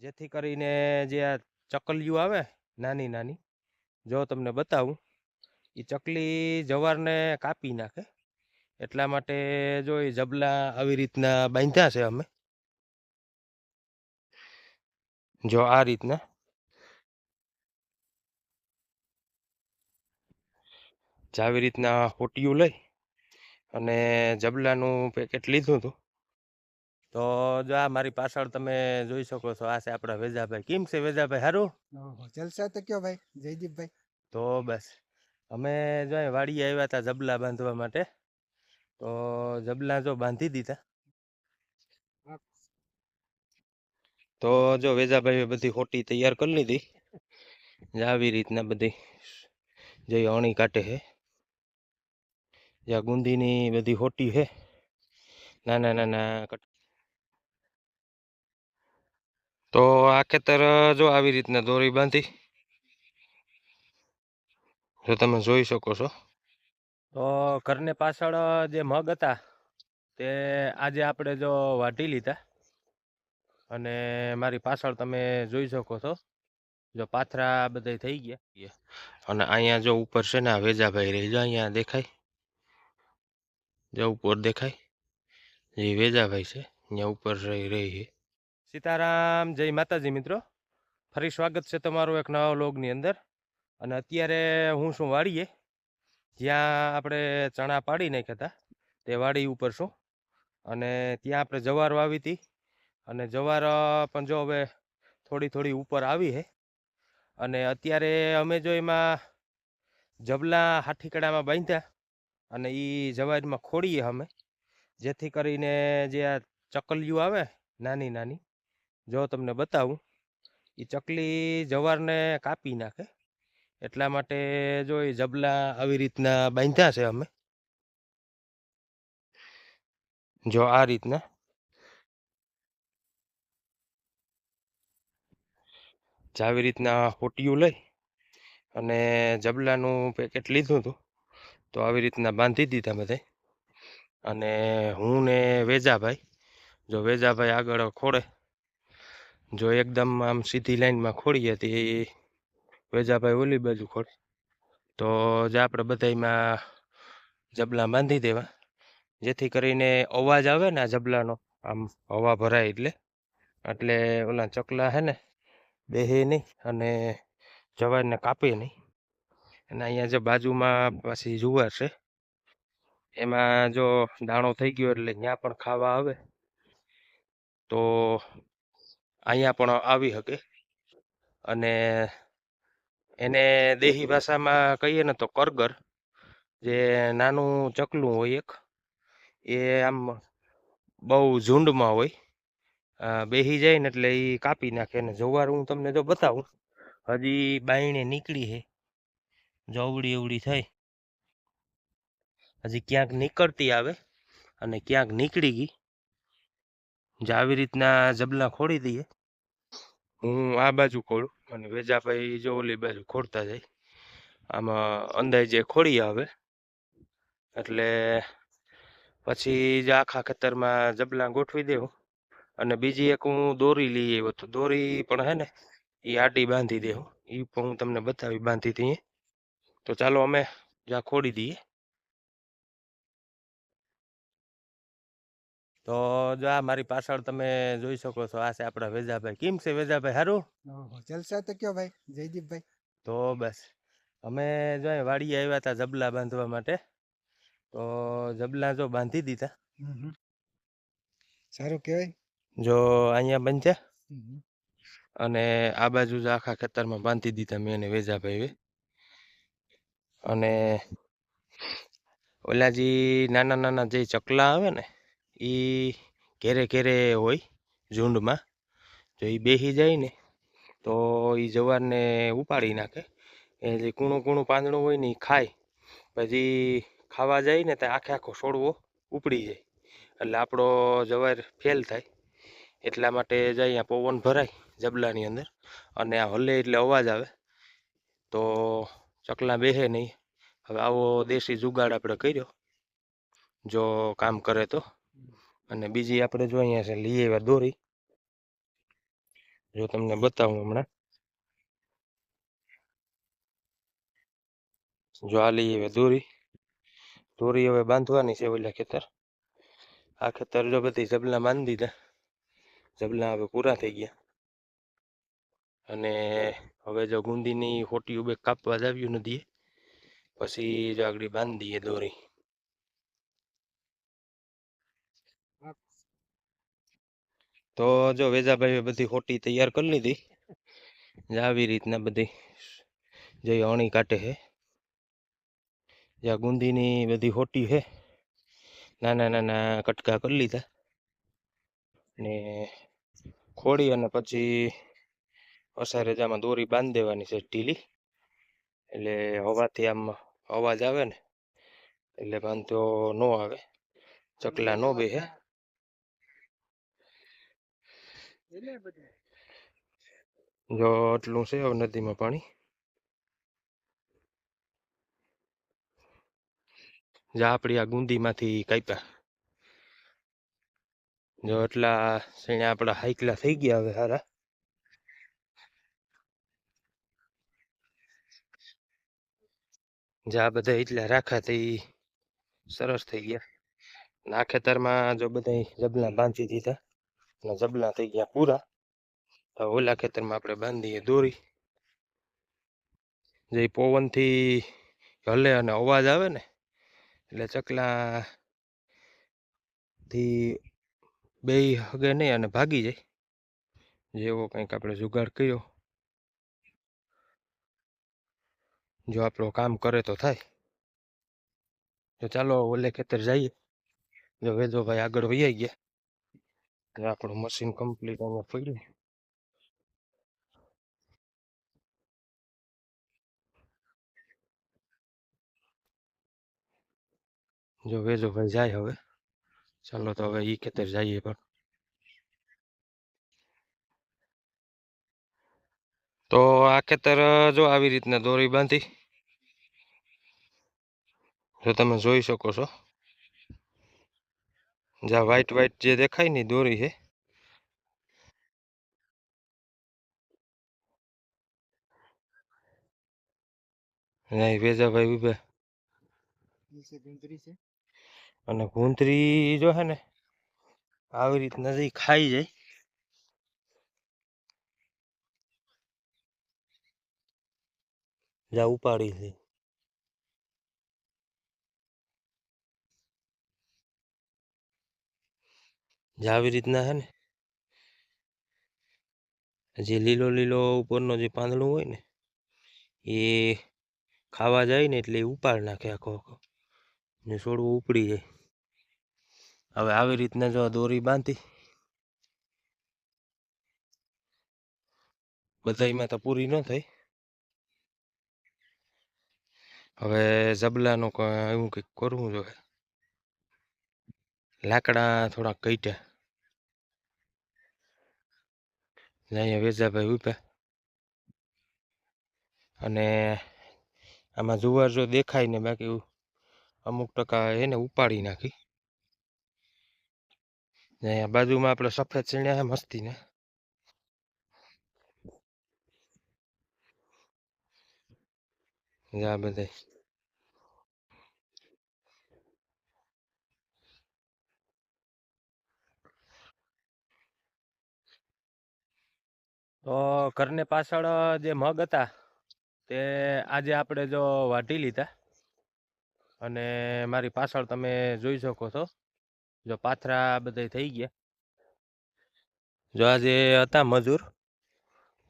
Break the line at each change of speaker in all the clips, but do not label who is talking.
જેથી કરીને જે આ ચકલીઓ આવે, નાની નાની, જો તમને બતાવું એ ચકલી જવારને કાપી નાખે. એટલા માટે જો એ જબલા આવી રીતના બાંધ્યા છે અમે. જો આ રીતના. આવી રીતના હોટિયું લઈ અને જબલાનું પેકેટ લીધું હતું. તો જો આ મારી પાછળ તમે જોઈ શકો છો આ છે આપણા વેજાભાઈ. કેમ છે વેજાભાઈ? સારું
ઓહો, જલસા તો કયો ભાઈ? જયદીપભાઈ.
તો બસ. અમે જો વાડીએ આવ્યા હતા જબલા બાંધવા માટે. તો જબલા જો બાંધી દીધા. તો જો વેજાભાઈએ બધી હોટી તૈયાર કરી લીધી. આવી રીતના બધી જે અણી કાઢે છે. જ્યાં ગુંદીની બધી હોટી છે. નાના નાના તો આ ખેતર, જો આવી રીતના દોરી બાંધી, જો તમે જોઈ શકો છો. તો ઘરને પાછળ, જે મગ હતા, તે આજે આપણે જો વાઢી લીધા. અને મારી પાછળ તમે જોઈ શકો છો, જો પાથરા બધા થઈ ગયા. અને અહીંયા જો ઉપર છે ને વેજાભાઈ રહી જો અહીંયા દેખાય. જો ઉપર દેખાય, એ વેજાભાઈ છે, અહીંયા ઉપર રહી રહી છે. સીતારામ, જય માતાજી મિત્રો. ફરી સ્વાગત છે તમારું એક નવા વ્લોગની અંદર. અને અત્યારે હું શું વાડીએ. જ્યાં આપણે ચણા પાડી નાખ્યા હતા. તે વાડી ઉપર છું. અને ત્યાં આપણે જવાર વાવી હતી. અને જવાર પણ જો હવે થોડી થોડી ઉપર આવી છે. અને અત્યારે અમે જો એમાં જબલા હાથીકડામાં બાંધ્યા. અને એ જવારમાં ખોડીએ અમે. જેથી કરીને જે આ ચકલીઓ આવે, નાની નાની જો તમને બતાવું એ ચકલી જવારને કાપી નાખે. એટલા માટે જો એ જબલા આવી રીતના બાંધ્યા છે અમે. જો આ રીતના. આવી રીતના હોટિયું લઈ અને જબલાનું પેકેટ લીધું હતું, તો આવી રીતના બાંધી દીધા બધા અને હું ને વેજાભાઈ, જો વેજાભાઈ આગળ ખોડે જો એકદમ આમ સીધી લાઈનમાં ખોડીએ એ વેજાભાઈ ઓલી બાજુ ખોડે તો જે આપણે બધામાં જબલા બાંધી દેવા, જેથી કરીને અવાજ આવે ને આ જબલાનો, આમ હવા ભરાય એટલે. એટલે ઓલા ચકલા હે ને, બેહે નહીં અને જવારને કાપે નહીં. અને અહીંયા જે બાજુમાં પાછી જુવાર છે, એમાં જો દાણો થઈ ગયો એટલે ત્યાં પણ ખાવા આવે. તો અહીંયા પણ આવી શકે અને એને દેહી ભાષામાં કહીએ ને તો કરગર જે નાનું ચકલું હોય એક એ આમ બહુ ઝુંડમાં હોય. બેહી જાય ને એટલે એ કાપી નાખે ને જવાર હું તમને જો બતાવું હજી બાયણે નીકળી છે જવડી એવડી થઈ. હજી ક્યાંક નીકળતી આવે અને ક્યાંક નીકળી ગઈ. જે આવી રીતના જબલા ખોડી દઈએ. હું આ બાજુ ખોડું અને વેજાભાઈ જો ઓલી બાજુ ખોડતા જાય. આમાં અંદાજે ખોડી આવે. એટલે પછી જે આખા ખેતરમાં જબલા ગોઠવી દેવું. અને બીજી એક હું દોરી લઈ આવ્યો તો દોરી પણ હે ને એ આટી બાંધી દેવું. એ પણ હું તમને બતાવી બાંધી દઈએ. તો ચાલો અમે જ્યાં ખોડી દઈએ. તો જો આ મારી પાછળ તમે જોઈ શકો છો આ છે આપણા વેજાભાઈ. કેમ છે વેજાભાઈ? સારું
જલસા તો કયો ભાઈ? જયદીપભાઈ.
તો બસ. અમે જો વાડી વાડીએ આવ્યા હતા જબલા બાંધવા માટે. તો જબલા જો બાંધી દીધા.
સારું કહેવાય.
જો અહીંયા
હમ.
અને આ બાજુ જ આખા ખેતરમાં બાંધી દીધા મેં વેજાભાઈ વેજાભાઈએ. અને ઓલા જે નાના નાના જે ચકલા આવે ને એ ઘેરે ઘેરે હોય ઝુંડમાં, જો એ બેસી જાય ને, તો એ જવારને ઉપાડી નાખે. એ જે કૂણું કૂણું પાંદડું હોય ને એ ખાય. પછી ખાવા જાય ને તો આખે આખો છોડવો ઉપડી જાય. એટલે આપણો જવાર ફેલ થાય. એટલા માટે જ અહીંયા પવન ભરાય જબલાની અંદર. અને આ હલે એટલે અવાજ આવે. તો ચકલા બેસે નહીં. હવે આવો દેશી જુગાડ આપણે કર્યો. જો કામ કરે તો. અને બીજી આપણે જો અહીંયા છે લઈ આવ્યા દોરી. જો તમને બતાવું હમણાં. જો આ લઈ હવે દોરી. દોરી હવે બાંધવાની છે ઓલા ખેતર. આ ખેતર જો બધી જબલા બાંધી દીધા. જબલા હવે પૂરા થઈ ગયા. અને હવે જો ગુંદીની હોટીયું બે કાપવા જ આવ્યું નથી. પછી જો આગળ બાંધી દઈએ દોરી. તો જો વેજાભાઈએ બધી હોટી તૈયાર કરી લીધી. આવી રીતના બધી જે અણી કાઢે છે જ્યાં ગુંદીની બધી હોટી છે નાના નાના કટકા કરી લીધા. ને ખોડી અને પછી અસારે જામાં દોરી બાંધી દેવાની છે ઢીલી. એટલે હવાથી આમ અવાજ આવે ને, એટલે બાંધતો ન આવે. ચકલા ન બેહે. જો આટલું છે હવે નદીમાં પાણી. જા આપણી આ ગુંદીમાંથી કાપ્યા. જો એટલા શેણે આપણા હાઈકલા થઈ ગયા હવે સારા જા બધા એટલા રાખા તે સરસ થઈ ગયા. આ ખેતરમાં જો બધા જબલા બાંધી દીધા. અને જબલા થઈ ગયા પૂરા તો ઓલા ખેતરમાં આપણે બાંધીએ દોરી જે પવનથી હલે અને અવાજ આવે ને એટલે ચકલા થી બે હગે નહીં અને ભાગી જાય જેવો કંઈક આપણે જુગાડ કર્યો જો આપણો કામ કરે તો થાય તો ચાલો ઓલે ખેતર જઈએ જો વેજો ભાઈ આગળ વૈયા ગયા આપણું મશીન કમ્પ્લીટ અહીંયા પડ્યું જો વેજો ભાઈ જાય હવે. ચાલો તો હવે ઈ ખેતર જઈએ પણ. તો આ ખેતર જો આવી રીતના દોરી બાંધી. જો તમે જોઈ શકો છો. જ્યાં વ્હાઈટ વ્હાઈટ જે દેખાય ને ઈ દોરી છે અહીં વેજાભાઈ ઊભા
નીચે ગુંદરી છે
અને ભૂંતરી જો હે ને આવી રીતના જે ખાઈ જાય જા ઉપાડી છે જા આવી રીતના હે ને? જે લીલો લીલો ઉપરનો જે પાંદડું હોય ને, એ ખાવા જાય ને એટલે એ ઉપાડ નાખે આખો આખો. ને છોડવું ઉપડી જાય. હવે આવી રીતના જો આ દોરી બાંધી, બધાયમાં તો પૂરી ન થઈ. હવે જબલાનું ક- એવું કંઈક કરવું જોઈએ. લાકડા થોડાક કઈટા. અહીંયા વેજાભાઈ ઊભા અને આમાં જુવાર જો દેખાય ને બાકી અમુક ટકા એને ઉપાડી નાખી. અહીંયા બાજુમાં આપણે સફેદ ચીણ્યા છે, મસ્તી ને. આ બધા તો ઘરને પાછળ જે મગ હતા, તે આજે આપણે જો વાઢી લીધા. અને મારી પાછળ તમે જોઈ શકો છો, જો પાથરા બધા થઈ ગયા. જો આજે હતા મજૂર,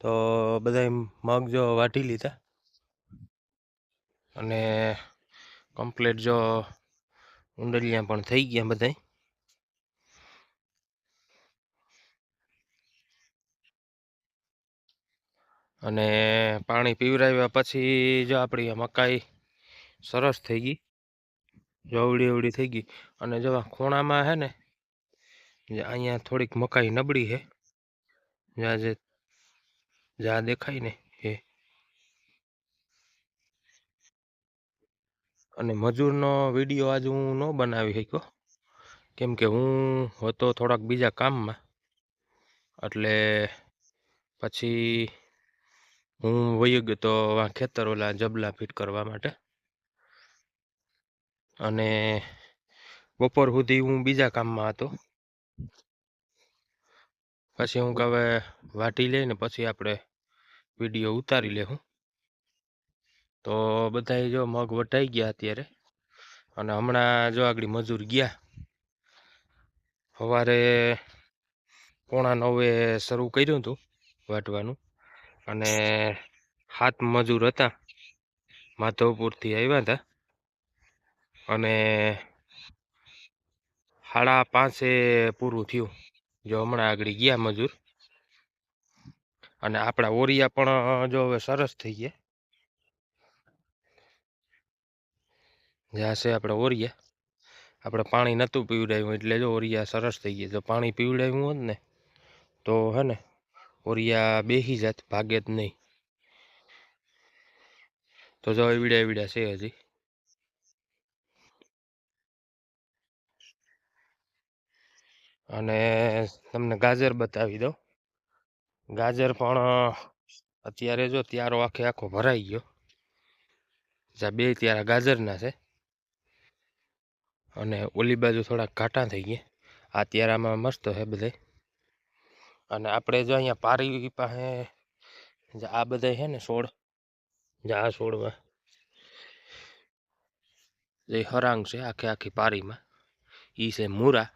તો બધા મગ જો વાઢી લીધા. અને કમ્પ્લીટ જો ઉંડલિયા પણ થઈ ગયા બધાય. અને પાણી પીવરાવ્યા પછી જો આપણી મકાઈ સરસ થઈ ગઈ, જો અવળી અવળી થઈ ગઈ. અને જો ખૂણામાં હે ને, જે અહીંયા થોડીક મકાઈ નબળી છે જ્યાં જે જ્યાં દેખાય ને એ. અને મજૂરનો વીડિયો આજ હું ન બનાવી શક્યો, કેમ કે હું હતો થોડાક બીજા કામમાં. એટલે પછી હું વયુગ ગયો તો ખેતર ઓલા જબલા ફિટ કરવા માટે. અને બપોર સુધી હું બીજા કામમાં હતો. પછી હું હવે વાટી લઈને પછી આપણે વીડિયો ઉતારી લેવું તો બધાય જો મગ વટાઈ ગયા અત્યારે. અને હમણાં જો આગળ મજૂર ગયા. સવારે પોણા નવે શરૂ કર્યું હતું વાટવાનું. અને હાથ મજૂર હતા. માધવપુરથી આવ્યા હતા અને સાડા પાંચે પૂરું થયું. જો હમણાં આગળ ગયા મજૂર. અને આપણા ઓરિયા પણ જો હવે સરસ થઈ ગયા. જ્યાં છે આપણે ઓરિયા. આપણે પાણી નહોતું પીવડાવ્યું એટલે જો ઓરિયા સરસ થઈ ગયા. જો પાણી પીવડાવ્યું હોત ને, તો હે ને ઓરિયા બેસી જાત, ભાગે જ નહીં. તો જો એવડ્યા એવડ્યા છે હજી. અને તમને ગાજર બતાવી દઉં. ગાજર પણ અત્યારે જો ત્યારો આખે આખો ભરાઈ ગયો. જ્યાં બે ત્યારા ગાજરના છે. અને ઓલી બાજુ થોડાક ઘાટા થઈ ગયા. આ ત્યારામાં મસ્ત છે બધે અને આપણે જો અહીંયા પારી પાસે જે આ બધા છે ને છોડ, જે આ છોડમાં જે હરાંગ છે આખે આખી પારીમાં એ છે મૂરા.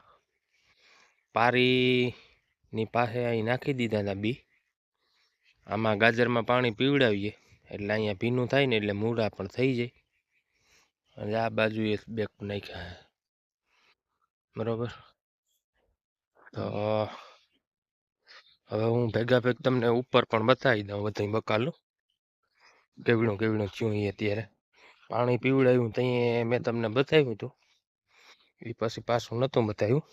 પારીની પાસે અહીં નાખી દીધા હતા બી. આમાં ગાજરમાં પાણી પીવડાવીએ, એટલે અહીંયા ભીનું થાય ને એટલે મૂળા પણ થઈ જાય. અને આ બાજુ એક બેક નાખ્યા છે બરોબર? તો હવે હું ભેગા ભેગ તમને ઉપર પણ બતાવી દઉં બધા બકાલું. કેવડું કેવડું થયું એ અત્યારે. પાણી પીવડાવ્યું ત્યાં મેં તમને બતાવ્યું હતું. એ પછી પાછું નહોતું બતાવ્યું.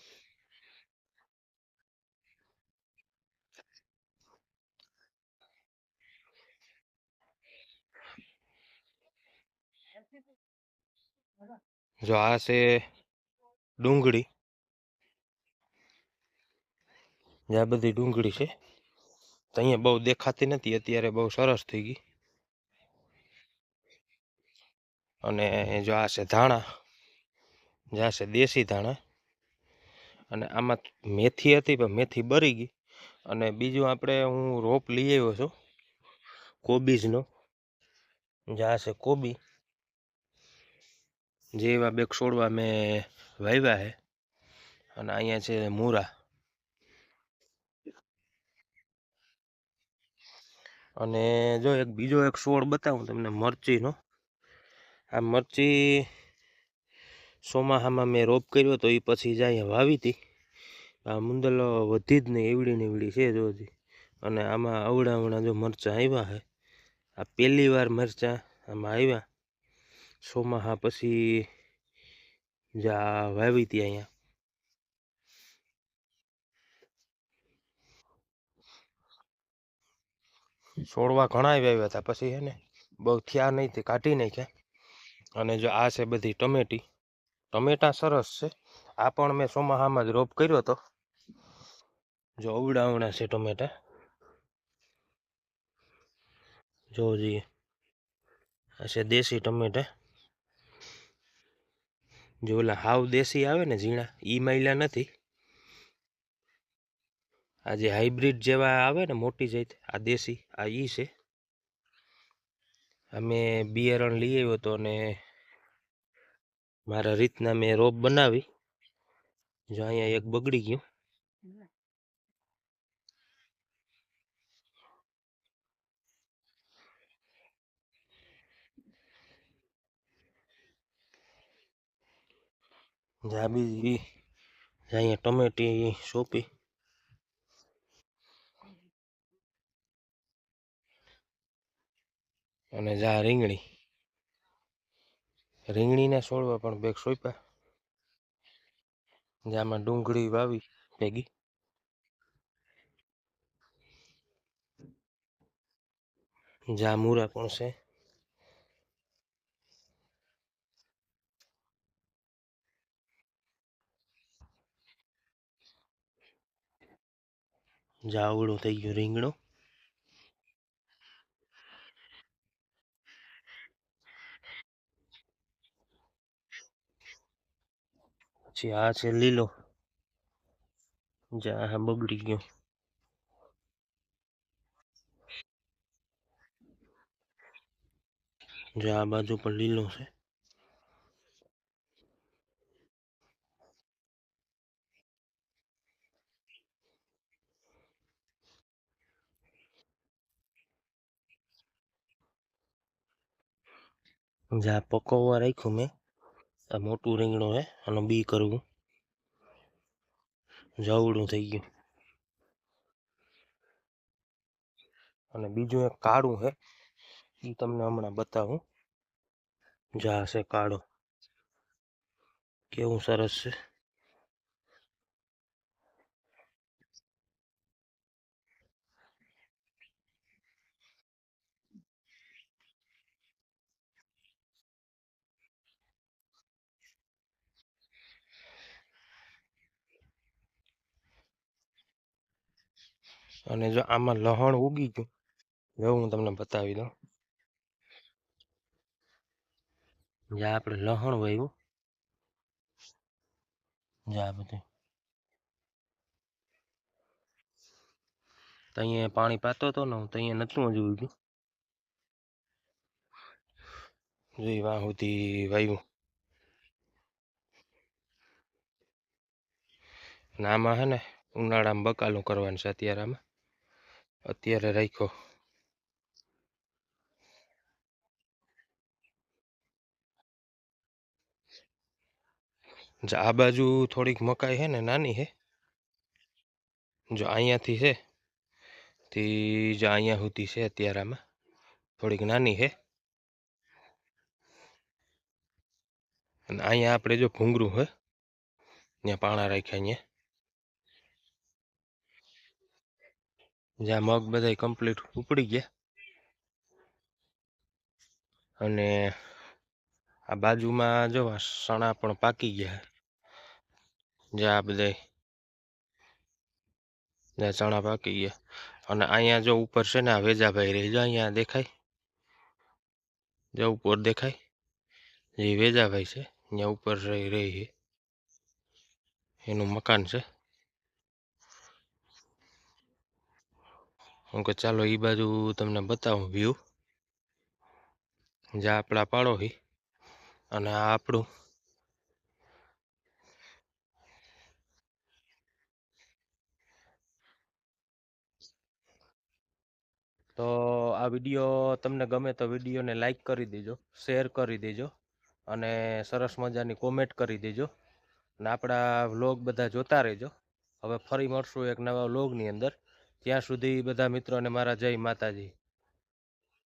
જો આ છે ડુંગળી. જે આ બધી ડુંગળી છે. તો અહીંયા બહુ દેખાતી નથી, અત્યારે બહુ સરસ થઈ ગઈ. અને જો આ છે ધાણા, જે આ છે દેશી ધાણા. અને આમાં મેથી હતી, પણ મેથી બરી ગઈ. અને બીજું આપણે હું રોપ લઈ આવ્યો છું, કોબીજનો. જે આ છે કોબી, જે એવા બે છોડવા મેં વાવ્યા છે અને અહીંયા છે મૂરા. અને જો એક બીજો એક છોડ બતાવું તમને મરચીનો. આ મરચી સોમાહામાં મેં રોપ કર્યો તો એ પછી જાય વાવી હતી. આ મુંદલો વધી જ નહીં એવડી ને એવડી છે જો અને આમાં અવડા અવડા જો મરચાં આવ્યા છે આ પહેલી વાર મરચાં આમાં આવ્યા સોમાહા પછી જા વાવી હતી અહીંયા. છોડવા ઘણા વાવ્યા હતા પછી હે બહુ થયા નહીં તે કાઢી નાખ્યા. અને જો આ છે બધી ટમેટી. ટમેટા સરસ છે. આ પણ મેં ચોમાસામાં જ રોપ કર્યો હતો જો અવડા અવડા છે ટમેટા. જો જોઈએ આ છે દેશી ટમેટા. જો ઓલા હાવ દેશી આવે ને ઝીણા, ઈ માયલા નથી. આ જે હાઇબ્રિડ જેવા આવે ને મોટી જાત આ દેશી, આ ઈ છે. અમે બિયારણ લઈ આવ્યો હતો અને મારા રીતના મેં રોપ બનાવી. જો અહીંયા એક બગડી ગયું. જાબી અહીંયા ટમેટી સોંપી. અને જા રીંગણી. રીંગણીના છોડવા પણ બેગ સોંપ્યા. જામાં ડુંગળી વાવી ભેગી. જા મૂરા પણ છે. જાવડો થઈ ગયું રીંગણું. પછી આ છે લીલો જ્યાં આ બગડી ગયો જે આ બાજુ પણ લીલો છે જે આ પકવવા રાખ્યું મેં આ મોટું રીંગણું હે અને બી કરવું જવડું થઈ ગયું. અને બીજું એક કાળું હે, એ તમને હમણાં બતાવું. જા છે કાળો. કેવું સરસ છે. અને જો આમાં લહણ ઉગી ગયું જો હું તમને બતાવી દઉં. જ્યાં આપણે લહણ વાવ્યું જ્યાં બધું. અહીંયા પાણી પાતો હતો ને, તો અહીંયા નતું હજુ ઉગ્યું. જોઈ વાહ સુધી વાવ્યું અને આમાં હે ને ઉનાળામાં બકાલું કરવાનું છે અત્યારે આમાં. અત્યારે રાખ્યો જો આ બાજુ થોડીક મકાઈ છે ને, નાની છે જો અહીંયાથી છે તે જો અહીંયા સુધી છે અત્યારે આમાં થોડીક નાની છે અને અહીંયા આપણે જો ભૂંગરું છે ત્યાં પાણા રાખ્યા અહીંયા જ્યાં મગ બધા કમ્પ્લીટ ઉપડી ગયા. અને આ બાજુમાં જો સણા પણ પાકી ગયા. જ્યાં બધા જ્યાં ચણા પાકી ગયા. અને અહીંયા જો ઉપર છે ને આ વેજાભાઈ રહી, જો અહીંયા દેખાય. જો ઉપર દેખાય જે વેજાભાઈ છે અહીંયા ઉપર રહી રહી એનું મકાન છે. હું કે ચાલો એ બાજુ તમને બતાવું વ્યૂ જ્યાં આપણા પાડોશી અને આ આપણું તો આ વીડિયો તમને ગમે તો વિડીયોને લાઈક કરી દેજો શેર કરી દેજો અને સરસ મજાની કોમેન્ટ કરી દેજો. અને આપણા વ્લોગ બધા જોતા રહેજો. હવે ફરી મળશું એક નવા વ્લોગની અંદર. ત્યાં સુધી બધા મિત્રોને મારા જય માતાજી.